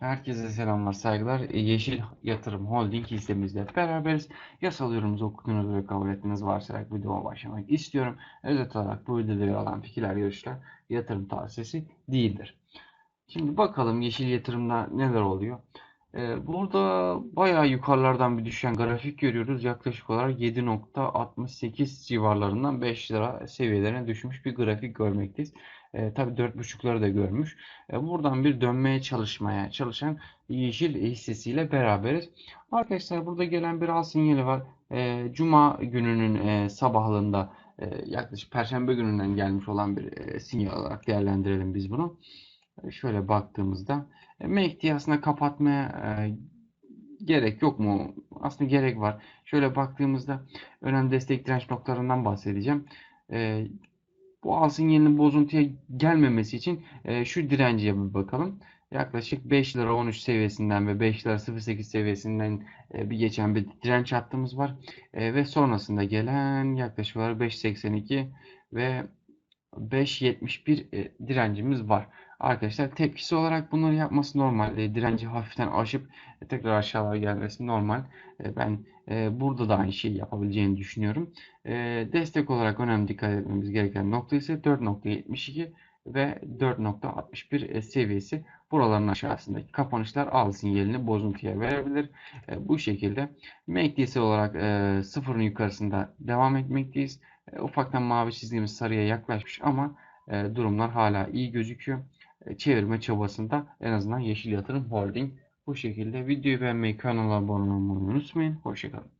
Herkese selamlar, saygılar. E, Yeşil Yatırım Holding hissemizle beraberiz. Yasal yorumunuzu okuduğunuz ve kabul ettiğiniz varsayarak videoma başlamak istiyorum. Özet olarak bu videoda yer alan fikirler, görüşler yatırım tavsiyesi değildir. Şimdi bakalım yeşil yatırımda neler oluyor. E, burada bayağı yukarılardan bir düşen grafik görüyoruz. Yaklaşık olarak 7.68 civarlarından 5 lira seviyelerine düşmüş bir grafik görmekteyiz. E, tabii 4.5'ları da görmüş. E, buradan bir dönmeye çalışmaya çalışan yeşil hissesiyle beraberiz. Arkadaşlar burada gelen bir al sinyali var. E, Cuma gününün e, sabahlığında e, yaklaşık Perşembe gününden gelmiş olan bir e, sinyal olarak değerlendirelim biz bunu. E, şöyle baktığımızda e, MACD'yi aslında kapatmaya e, gerek yok mu? Aslında gerek var. Şöyle baktığımızda önemli destek direnç noktalarından bahsedeceğim. E, bu al sinyalinin bozuntuya gelmemesi için e, şu direnciye bir bakalım. Yaklaşık 5 lira 13 seviyesinden ve 5 lira 08 seviyesinden e, bir geçen bir direnç hattımız var. E, ve sonrasında gelen yaklaşık olarak 5.82 ve 5.71 e, direncimiz var. Arkadaşlar tepkisi olarak bunları yapması normal. E, direnci hafiften aşıp e, tekrar aşağıya gelmesi normal. Ben burada da aynı şeyi yapabileceğini düşünüyorum. Destek olarak önemli dikkat etmemiz gereken nokta ise 4.72 ve 4.61 e, seviyesi. Buraların aşağısındaki kapanışlar al sinyalini bozuntuya verebilir. E, bu şekilde MACD'si olarak e, sıfırın yukarısında devam etmekteyiz. E, ufaktan mavi çizdiğimiz sarıya yaklaşmış ama e, durumlar hala iyi gözüküyor. E, çevirme çabasında en azından Yeşil Yatırım Holding bu şekilde. Videoyu beğenmeyi, kanala abone olmayı unutmayın. Hoşçakalın.